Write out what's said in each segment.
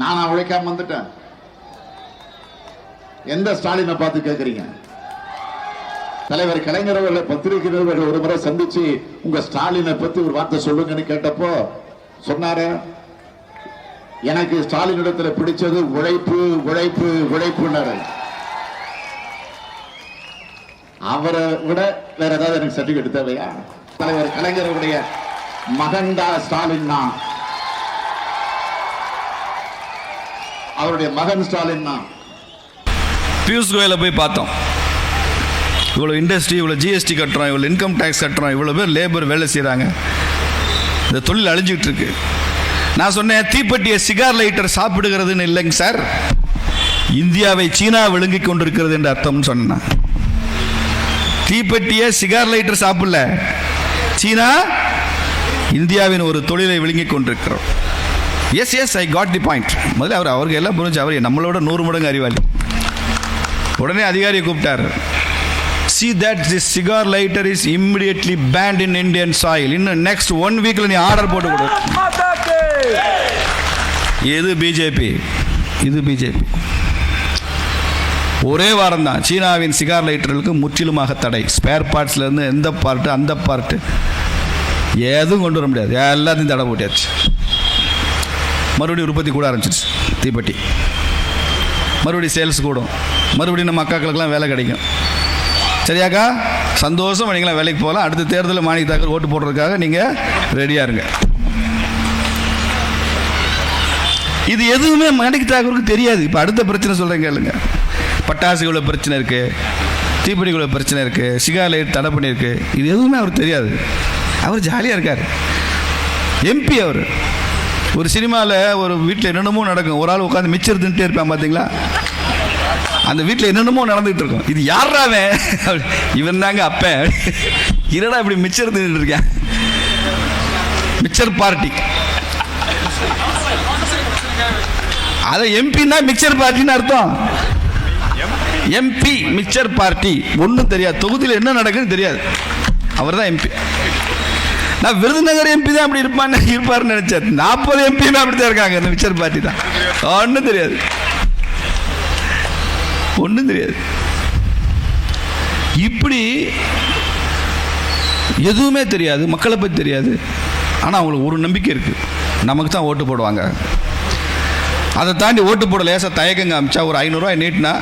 நானா உழைக்காம வந்துட்டேன். எந்த ஸ்டாலினை பார்த்து கேட்கறீங்க தலைவர் கலைஞர் அவர்களை பத்திரிகை ஒரு முறை சந்திச்சு உங்க ஸ்டாலினை பத்தி ஒரு வார்த்தை சொல்லுங்கன்னு கேட்டப்போ சொன்னாரு. எனக்கு ஸ்டாலின் இடத்துல பிடிச்சது உழைப்பு உழைப்பு உழைப்புன்னாரு. அவரை விட வேற ஏதாவது எனக்கு சர்டிபிகேட் தேவையா? தலைவர் கலைஞருடைய மகன்டா ஸ்டாலின் தான் அவருடைய மகன் ஸ்டாலின் தான். பியூஷ் கோயலை போய் பார்த்தோம். இவ்வளோ இண்டஸ்ட்ரி இவ்வளோ ஜிஎஸ்டி கட்டுறோம் இவ்வளோ இன்கம் டேக்ஸ் கட்டுறோம் இவ்வளோ பேர் லேபர் வேலை செய்கிறாங்க இந்த தொழில் அழிஞ்சிட்டு இருக்கு. நான் சொன்னேன் தீப்பெட்டியை சிகார் லைட்டர் சாப்பிடுகிறதுன்னு இல்லைங்க சார். இந்தியாவை சீனா விழுங்கி கொண்டிருக்கிறது என்று அர்த்தம்னு சொன்னேன். தீப்பெட்டியை சிகார் லைட்டர் சாப்பிடல. சீனா இந்தியாவின் ஒரு தொழிலை விழுங்கி கொண்டிருக்கிறோம். Yes yes I got the point முதல்ல அவர் அவருக்கு எல்லாம் புரிஞ்சு அவர் நம்மளோட நூறு மடங்கு அறிவாளி. உடனே அதிகாரியை கூப்பிட்டார். See that the cigar lighter is immediately banned in Indian soil இன்னும் நெக்ஸ்ட் ஒன் வீக்கில் நீ ஆர்டர் போட்டு கொடு. இது பிஜேபி இது பிஜேபி ஒரே வாரம் தான். சீனாவின் சிகார் லைட்டர்களுக்கு முற்றிலுமாக தடை. ஸ்பேர் பார்ட்ஸ்லேருந்து எந்த பார்ட்டு அந்த பார்ட்டு எதுவும் கொண்டு வர முடியாது. எல்லாத்தையும் தடை போட்டியாச்சு மறுபடியும் உற்பத்தி கூட ஆரம்பிச்சிருச்சு. தீப்பெட்டி. மறுபடியும் சேல்ஸ் கூடும். மறுபடியும் நம்ம அக்காக்களுக்கெல்லாம் வேலை கிடைக்கும். சரியாக்கா சந்தோஷம். நீங்களாம் வேலைக்கு போகலாம். அடுத்த தேர்தலில் மாணிக்க தாக்கர் ஓட்டு போடுறதுக்காக நீங்கள் ரெடியாக இருங்க. இது எதுவுமே மாணிக்க தாக்கூருக்கு தெரியாது. இப்போ அடுத்த பிரச்சனை சொல்கிறேன் கேளுங்க. இவ்வளோ பிரச்சனை இருக்குது தீப்பெட்டிக்குள்ள பிரச்சனை இருக்குது சிகாலைட் தடை பண்ணியிருக்கு. இது எதுவுமே அவருக்கு தெரியாது. அவர் ஜாலியாக இருக்கார். எம்பி அவர். ஒரு சினிமாவில் ஒரு வீட்டில் என்னென்னமோ நடக்கும். ஒரு ஆள் உட்காந்து மிச்சர் தின்ட்டே இருப்பான் பார்த்தீங்களா அந்த வீட்டில் என்னென்னமோ நடந்துகிட்டு இருக்கும். இது யாராவே இவன் தாங்க அப்ப. என்னடா இப்படி மிச்சர் தின்னுட்டு இருக்கேன்? Mixture party. அதை எம்பின்னா மிக்சர் பார்ட்டின்னு அர்த்தம். MP mixture party. ஒன்றும் தெரியாது. தொகுதியில் என்ன நடக்குதுன்னு தெரியாது. அவர் தான் எம்பி நான் விருதுநகர் எம்பி தான் அப்படி இருப்பான்னு இருப்பாருன்னு நினைச்சேன். நாற்பது எம்பியுமே அப்படி தான் இருக்காங்க இந்த மிச்சர் பார்ட்டி தான். ஒன்றும் தெரியாது. ஒன்றும் தெரியாது. இப்படி எதுவுமே தெரியாது மக்களை பற்றி தெரியாது. ஆனால் அவங்களுக்கு ஒரு நம்பிக்கை இருக்குது நமக்கு தான் ஓட்டு போடுவாங்க. அதை தாண்டி ஓட்டு போட லேசாக தயக்கங்க அமிச்சா ஒரு ஐநூறுரூவா நீட்டினா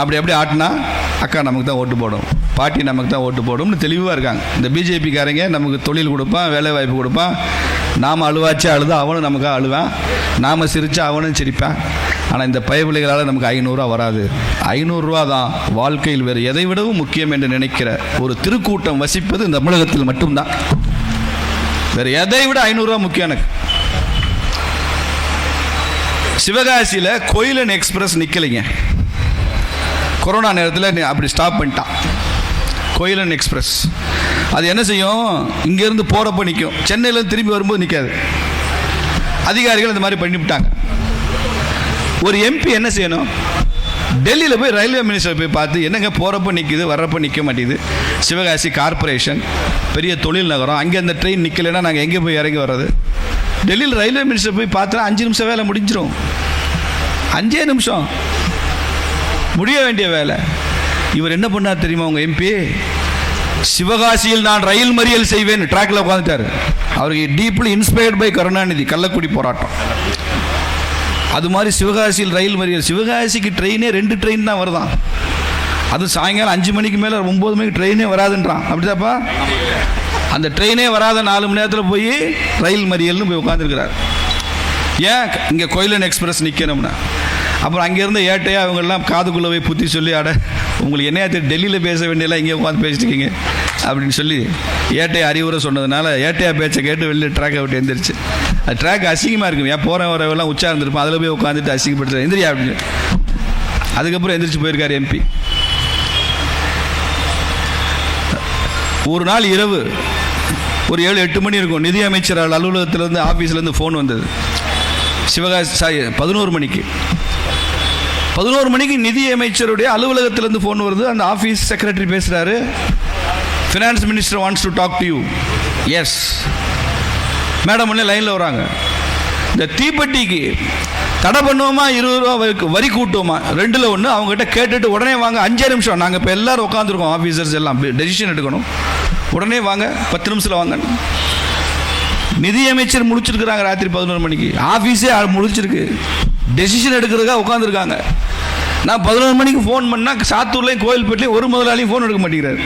அப்படி அப்படி ஆட்டினா அக்கா நமக்கு தான் ஓட்டு போடும் பாட்டி நமக்கு தான் ஓட்டு போடும்னு தெளிவாக இருக்காங்க. இந்த பிஜேபிக்காரங்க நமக்கு தொழில் கொடுப்பான் வேலை வாய்ப்பு கொடுப்பான். நாம் அழுவாச்சு அழுதா அவனும் நமக்காக அழுவான். நாம் சிரிச்சா அவனும் சிரிப்பான். ஆனால் இந்த பயவிலைகளால் நமக்கு ஐநூறுரூவா வராது. ஐநூறுரூவா தான் வாழ்க்கையில் வேறு எதை விடவும் முக்கியம் என்று நினைக்கிற ஒரு திருக்கூட்டம் வசிப்பது இந்த தமிழகத்தில் மட்டும்தான். வேறு எதை விட ஐநூறுரூவா முக்கியம் எனக்கு. சிவகாசியில் கோயிலன் எக்ஸ்பிரஸ் நிற்கலைங்க கொரோனா நேரத்தில் அப்படி ஸ்டாப் பண்ணிட்டான். கோயிலன் எக்ஸ்பிரஸ். அது என்ன செய்யும்? இங்கேருந்து போகிறப்ப நிற்கும் சென்னையிலேருந்து திரும்பி வரும்போது நிற்காது அதிகாரிகள் இந்த மாதிரி பண்ணிவிட்டாங்க ஒரு எம்பி என்ன செய்யணும்? டெல்லியில் போய் ரயில்வே மினிஸ்டர் போய் பார்த்து என்னங்க போகிறப்ப நிற்கிது வர்றப்ப நிற்க மாட்டேங்குது? சிவகாசி கார்ப்பரேஷன் பெரிய தொழில் நகரம் அங்கே அந்த ட்ரெயின் நிற்கலைன்னா நாங்கள் எங்கே போய் இறங்கி வர்றது? டெல்லியில் ரயில்வே மினிஸ்டர் போய் பார்த்தா அஞ்சு நிமிஷம் வேலை முடிஞ்சிடும் அஞ்சே நிமிஷம். முடிய வேண்டிய வேலை. இவர் என்ன பண்ணார் தெரியுமா உங்க எம்பி சிவகாசியில் நான் ரயில் மறியல் செய்வேன் ட்ராக்ல உட்காந்துட்டாரு அவருக்கு deeply inspired by Karunanidhi Kallakudi போராட்டம். அது மாதிரி சிவகாசியில் ரயில் மறியல் சிவகாசிக்கு ட்ரெயினே ரெண்டு ட்ரெயின் தான் வருதான். அது சாயங்காலம் அஞ்சு மணிக்கு மேலே ஒம்பது மணிக்கு ட்ரெயினே வராதுன்றான். அப்படிதாப்பா? அந்த ட்ரெயினே வராத நாலு மணி நேரத்தில் போய் ரயில் மறியல்னு போய் உட்காந்துருக்கிறார் ஏன்? இங்கே கோயிலன் எக்ஸ்பிரஸ் நிற்கணும்னா அப்புறம் அங்கேருந்து ஏட்டையாக அவங்கெல்லாம் காதுக்குள்ளே போய் புத்தி சொல்லி அட உங்களுக்கு என்னையா தெரியும்? டெல்லியில் பேச வேண்டியெல்லாம் இங்கே உட்காந்து பேசிட்டு இருக்கீங்க. அப்படின்னு சொல்லி ஏட்டையை அறிவுரை சொன்னதுனால ஏட்டையா பேச்சை கேட்டு வெளியில் ட்ராக்கை விட்டு எந்திரிச்சு. அது ட்ராக் அசிங்கமாக இருக்கும். ஏன் போகிற வரவெல்லாம் உச்சா இருந்திருப்போம் அதில் போய் உட்காந்துட்டு அசிங்கப்படுத்து எந்திரியா? அப்படின்னு. அதுக்கப்புறம் எந்திரிச்சு போயிருக்காரு எம்பி ஒரு நாள் இரவு ஒரு ஏழு எட்டு மணி இருக்கும். நிதி அமைச்சர் அலுவலகத்திலேருந்து ஆஃபீஸ்லேருந்து ஃபோன் வந்தது. சிவகாசி சாய் பதினோரு மணிக்கு. பதினோரு மணிக்கு நிதி அமைச்சருடைய அலுவலகத்திலேருந்து ஃபோன் வருது. அந்த ஆஃபீஸ் செக்ரட்டரி பேசுகிறாரு finance minister wants to talk to you yes madam உடனே லைனில் வராங்க. இந்த தீப்பெட்டிக்கு தடை பண்ணுவோமா இருபது ரூபா வரி- கூட்டுவோமா? ரெண்டில் ஒன்று அவங்ககிட்ட கேட்டுட்டு உடனே வாங்க. அஞ்சே நிமிஷம். நாங்கள் இப்போ எல்லோரும் உட்காந்துருக்கோம் ஆஃபீஸர்ஸ் எல்லாம். டெசிஷன் எடுக்கணும். உடனே வாங்க. பத்து நிமிஷத்தில் வாங்க நிதியமைச்சர் முடிச்சிருக்கிறாங்க ராத்திரி பதினோரு மணிக்கு. ஆஃபீஸே முடிச்சிருக்கு. டெசிஷன் எடுக்கிறதுக்காக உட்காந்துருக்காங்க நான் பதினோரு மணிக்கு ஃபோன் பண்ணால் சாத்தூர்லேயும் கோயில்பேட்லேயும் ஒரு முதலாளியும் ஃபோன் எடுக்க மாட்டேங்கிறாரு.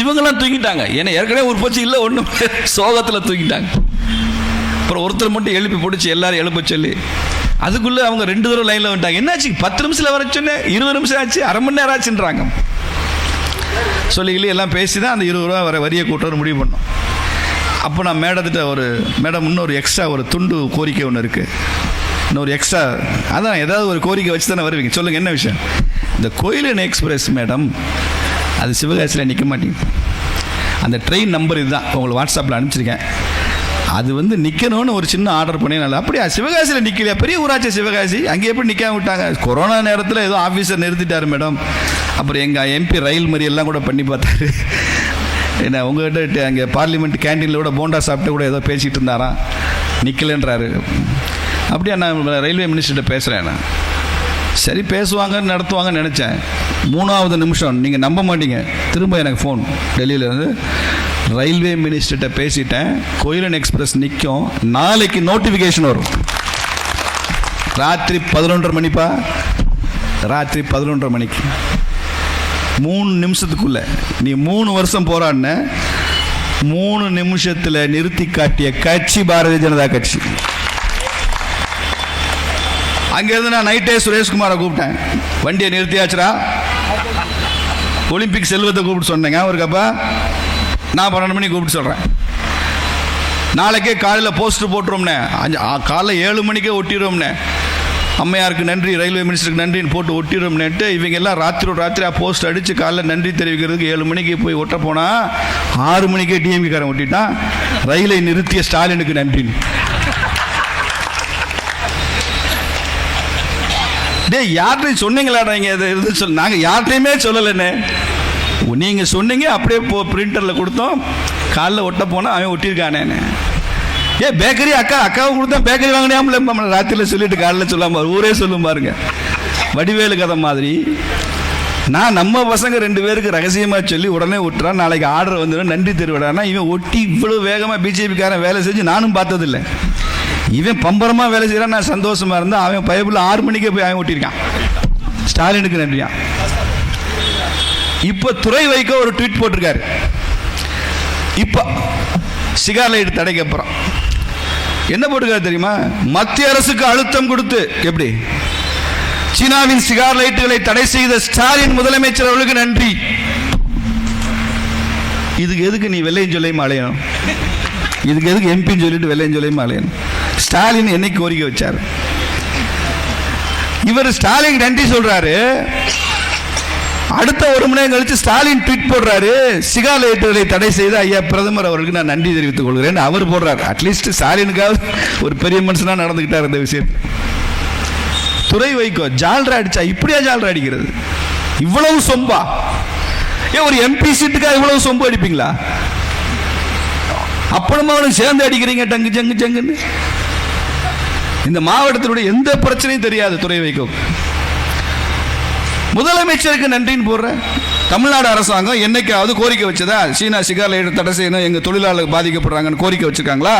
இவங்கெல்லாம் தூங்கிட்டாங்க. ஏன்னா ஏற்கனவே ஒரு போச்சு இல்லை ஒன்றும் சோகத்தில் தூங்கிட்டாங்க. அப்புறம் ஒருத்தர் மட்டும் எழுப்பி பிடிச்சி எல்லாரும் எழுப்ப சொல்லி அதுக்குள்ளே அவங்க ரெண்டு தடவை லைனில் வந்துட்டாங்க. என்னாச்சு? பத்து நிமிஷத்தில் வர சொன்னேன் இருபது நிமிஷம் ஆச்சு அரை மணி நேரம் ஆச்சுன்றாங்க. சொல்லிக்கிளி எல்லாம் பேசி தான் அந்த இருபது ரூபா வர வரியை கூட்டுறது முடிவு பண்ணோம். அப்போ நான் மேடத்திட்ட ஒரு மேடம் இன்னொரு எக்ஸ்ட்ரா ஒரு துண்டு கோரிக்கை ஒன்று இருக்குது இன்னொரு எக்ஸ்ட்ரா அதான் ஏதாவது ஒரு கோரிக்கை வச்சு தானே வருவீங்க. சொல்லுங்கள் என்ன விஷயம்? இந்த கோயிலன் எக்ஸ்பிரஸ் மேடம் அது சிவகாசியில் நிற்க மாட்டேங்குது. அந்த ட்ரெயின் நம்பர் இதுதான் உங்களுக்கு வாட்ஸ்அப்பில் அனுப்பிச்சிருக்கேன். அது வந்து நிற்கணும்னு ஒரு சின்ன ஆர்டர் பண்ணி நல்லா அப்படியா சிவகாசியில் நிற்கலையா பெரிய ஊராட்சி சிவகாசி அங்கே எப்படி நிற்காம விட்டாங்க. கொரோனா நேரத்தில் ஏதோ ஆஃபீஸர் நிறுத்திட்டார் மேடம். அப்புறம் எங்கள் எம்பி ரயில் மாதிரி எல்லாம் கூட பண்ணி பார்த்தாரு. என்ன உங்கள்கிட்ட அங்கே பார்லிமெண்ட் கேண்டீனில் கூட போண்டா சாப்பிட்டு கூட ஏதோ பேசிகிட்டு இருந்தாராம். நிற்கலன்றாரு அப்படியா நான் ரயில்வே மினிஸ்டர்கிட்ட பேசுகிறேன் நான். சரி பேசுவாங்கன்னு நடத்துவாங்கன்னு நினச்சேன். மூணாவது நிமிஷம் நீங்கள் நம்ப மாட்டீங்க. திரும்ப எனக்கு ஃபோன் டெல்லியிலேருந்து ரயில்வே மினிஸ்டர்கிட்ட பேசிட்டேன். கோயிலன் எக்ஸ்பிரஸ் நிற்கும் நாளைக்கு நோட்டிஃபிகேஷன் வரும். ராத்திரி பதினொன்றரை மணிப்பா? ராத்திரி பதினொன்றரை மணிக்கு. மூணு நிமிஷத்துக்குள்ள. நீ மூணு வருஷம் போராடின. மூணு நிமிஷத்தில் நிறுத்தி காட்டிய கட்சி பாரதிய ஜனதா கட்சி. அங்கேருந்து நான் நைட்டே சுரேஷ்குமாரை கூப்பிட்டேன். வண்டியை நிறுத்தியாச்சுரா ஒலிம்பிக் செல்வத்தை கூப்பிட்டு சொன்னேங்க. அவருக்கப்பா நான் பன்னெண்டு மணிக்கு கூப்பிட்டு சொல்கிறேன் நாளைக்கே காலையில் போஸ்டர் போட்டுருவோம்னே. அஞ்சு காலைல ஏழு மணிக்கே ஒட்டிடுவோம்னே அம்மையாருக்கு நன்றி ரயில்வே மினிஸ்டருக்கு நன்றின்னு போட்டு ஒட்டிடும்னுட்டு இவங்க எல்லாம் ராத்திரி ராத்திரியாக போஸ்ட் அடித்து காலைல நன்றி தெரிவிக்கிறதுக்கு ஏழு மணிக்கு போய் ஒட்ட போனால் ஆறு மணிக்கே டிஎம்கே காரன் ஒட்டிட்டான். ரயிலை நிறுத்திய ஸ்டாலினுக்கு நன்றின்னு. டே யார்கிட்டையும் சொன்னீங்களாடா இங்கே இது இது சொல் நாங்கள் யார்கிட்டையுமே சொல்லலைண்ணே. நீங்கள் சொன்னீங்க அப்படியே போ பிரிண்டரில் கொடுத்தோம். காலில் ஒட்ட போனால் அவன் ஒட்டியிருக்கானேன்னு. ஏ பேக்கரி அக்கா அக்காவை கொடுத்தா பேக்கரி வாங்கினாமல ராத்திரியில் சொல்லிட்டு காலைல சொல்லாம ஊரே சொல்லும் பாருங்க. வடிவேலு கதை மாதிரி. நான் நம்ம பசங்க ரெண்டு பேருக்கு ரகசியமாக சொல்லி உடனே விட்டுறான் நாளைக்கு ஆர்டர் வந்துடும் நன்றி தெரிவிடானா இவன் ஒட்டி இவ்வளோ வேகமாக பிஜேபிக்காரன் வேலை செஞ்சு நானும் பார்த்ததில்லை. இவன் பம்பரமாக வேலை செய்கிறான் நான் சந்தோஷமா இருந்தா அவன் பைபிள் ஆறு மணிக்கே போய் அவன் ஓட்டியிருக்கான் ஸ்டாலினுக்கு நன்றியா இப்போ துறை வைக்க ஒரு ட்வீட் போட்டிருக்காரு. இப்போ சிகார் லைட் தடைக்கு அப்புறம். என்ன போட்டிருக்காரு தெரியுமா? மத்திய அரசுக்கு அழுத்தம் கொடுத்து எப்படி? சீனாவின் சிகார் லைட்டுகளை தடை செய்த ஸ்டாலின் முதலமைச்சர் அவர்களுக்கு நன்றி. இதுக்கு எதுக்கு நீ வெள்ளையும் சொல்லையும் அலையணும் இதுக்கு எதுக்கு எம்பின்னு சொல்லிட்டு வெள்ளையும் சொல்லையும் அலையணும் ஸ்டாலின் என்னைக்கு கோரிக்கை வச்சார். இவர் ஸ்டாலின் நன்றி சொல்றாரு. அடுத்த ஒரு மணி நேரம் கழிச்சு ஸ்டாலின் ட்வீட் போடுறாரு. சிகாலேட்டரை தடை செய்த ஐயா பிரதமர் அவருக்கு நான் நன்றி தெரிவித்துக் கொள்கிறேன். அவர் போடுறாரு. அட்லீஸ்ட் ஸ்டாலினுக்காவது ஒரு பெரிய மனுஷனா நடந்துக்கிட்டார் இந்த விஷயம் துறை வைக்கோ ஜால்ரா அடிச்சா இப்படியா ஜால்ரா அடிக்கிறது? இவ்வளவு சொம்பா. ஏன் ஒரு எம்பி சீட்டுக்காக இவ்வளவு சொம்பு அடிப்பீங்களா? அப்புறமா அவனுக்கு சேர்ந்து அடிக்கிறீங்க டங்கு ஜங்கு ஜங்குன்னு. இந்த மாவட்டத்தினுடைய எந்த பிரச்சனையும் தெரியாது துறை வைக்கும் முதலமைச்சருக்கு நன்றின்னு போடுற. தமிழ்நாடு அரசாங்கம் என்னைக்காவது கோரிக்கை வச்சதா? சீனா சிகார் தடை செய்யணும் எங்க தொழிலாளர்கள் பாதிக்கப்படுறாங்கன்னு கோரிக்கை வச்சிருக்காங்களா?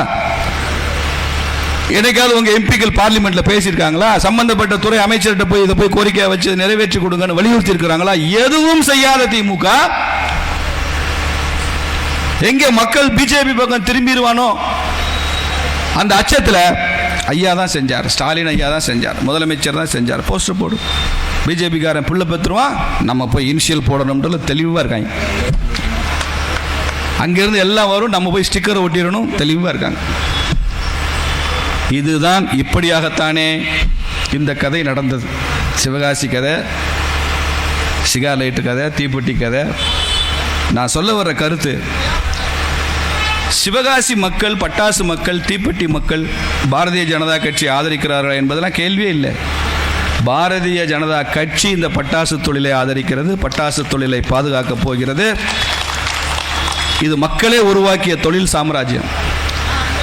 என்னைக்காவது உங்க எம்பிக்கள் பார்லிமெண்ட்ல பேசியிருக்காங்களா? சம்பந்தப்பட்ட துறை அமைச்சர்கிட்ட போய் இதை போய் கோரிக்கையை வச்சு நிறைவேற்றி கொடுங்கன்னு வலியுறுத்தி இருக்கிறாங்களா எதுவும் செய்யாத திமுக. எங்க மக்கள் பிஜேபி பக்கம் திரும்பிடுவானோ? அந்த அச்சத்தில் ஐயா தான் செஞ்சார் ஸ்டாலின் ஐயா தான் செஞ்சார் முதலமைச்சர் தான் செஞ்சார் போஸ்டர் போடு. பிஜேபிக்காரன் புள்ள பெற்றுருவான் நம்ம போய் இனிஷியல் போடணும்ன்றது தெளிவாக இருக்காங்க. அங்கேருந்து எல்லாம் வரும் நம்ம போய் ஸ்டிக்கரை ஒட்டிடணும் தெளிவாக இருக்காங்க. இதுதான் இப்படியாகத்தானே இந்த கதை நடந்தது. சிவகாசி கதை சிகா லைட்டு கதை தீப்பெட்டி கதை. நான் சொல்ல வர்ற கருத்து சிவகாசி மக்கள் பட்டாசு மக்கள் தீப்பெட்டி மக்கள் பாரதிய ஜனதா கட்சி ஆதரிக்கிறார்கள் என்பதெல்லாம் கேள்வியே இல்லை. பாரதிய ஜனதா கட்சி இந்த பட்டாசு தொழிலை ஆதரிக்கிறது பட்டாசு தொழிலை பாதுகாக்கப் போகிறது. இது மக்களே உருவாக்கிய தொழில் சாம்ராஜ்யம்.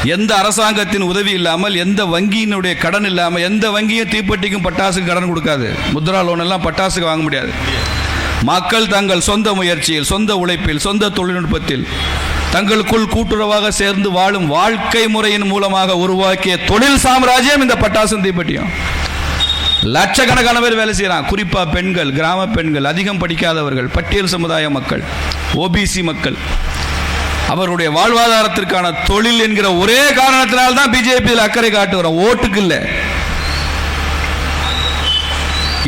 எந்த அரசாங்கத்தின் உதவி இல்லாமல் எந்த வங்கியினுடைய கடன் இல்லாமல் எந்த வங்கியும் தீப்பெட்டிக்கும் பட்டாசுக்கு கடன் கொடுக்காது. முத்ரா லோன் எல்லாம் பட்டாசுக்கு வாங்க முடியாது. மக்கள் தங்கள் சொந்த முயற்சியில் சொந்த உழைப்பில் சொந்த தொழில்நுட்பத்தில் தங்களுக்குள் கூட்டுறவாக சேர்ந்து வாழும் வாழ்க்கை முறையின் மூலமாக உருவாக்கிய தொழில் சாம்ராஜ்யம் இந்த பட்டாசும் தீப்பெட்டியும். லட்சக்கணக்கான பேர் வேலை செய்கிறான் குறிப்பா பெண்கள் கிராம பெண்கள் அதிகம் படிக்காதவர்கள் பட்டியல் சமுதாய மக்கள் ஓபிசி மக்கள். அவருடைய வாழ்வாதாரத்திற்கான தொழில் என்கிற ஒரே காரணத்தினால்தான் தான் பிஜேபியில் அக்கறை காட்டுகிறோம் ஓட்டுக்கு இல்லை.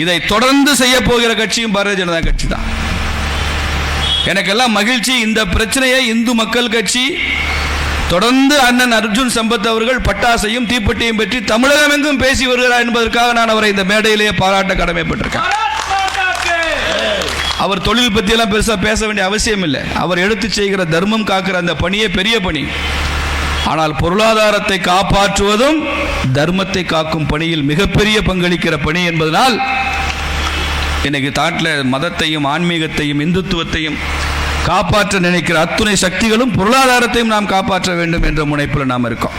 இதை தொடர்ந்து செய்ய போகிற கட்சியும் பாரதிய ஜனதா கட்சி தான். எனக்கெல்லாம் மகிழ்ச்சி. இந்த பிரச்சனையை இந்து மக்கள் கட்சி தொடர்ந்து அண்ணன் அர்ஜுன் சம்பத் அவர்கள் பட்டாசையும் தீப்பெட்டியும் பற்றி தமிழகம் எங்கும் பேசி வருகிறார் என்பதற்காக நான் அவரை இந்த மேடையிலேயே பாராட்ட கடமைப்பட்டிருக்கேன். அவர் தொழில் பற்றியெல்லாம் பெருசாக பேச வேண்டிய அவசியம் இல்லை. அவர் எடுத்து செய்கிற தர்மம் காக்கிற அந்த பணியே பெரிய பணி. ஆனால் பொருளாதாரத்தை காப்பாற்றுவதும் தர்மத்தை காக்கும் பணியில் மிகப்பெரிய பங்களிக்கிற பணி என்பதனால் இன்னைக்கு தாட்டில் மதத்தையும் ஆன்மீகத்தையும் இந்துத்துவத்தையும் காப்பாற்ற நினைக்கிற அத்துணை சக்திகளும் பொருளாதாரத்தையும் நாம் காப்பாற்ற வேண்டும் என்ற முனைப்பில் நாம் இருக்கோம்.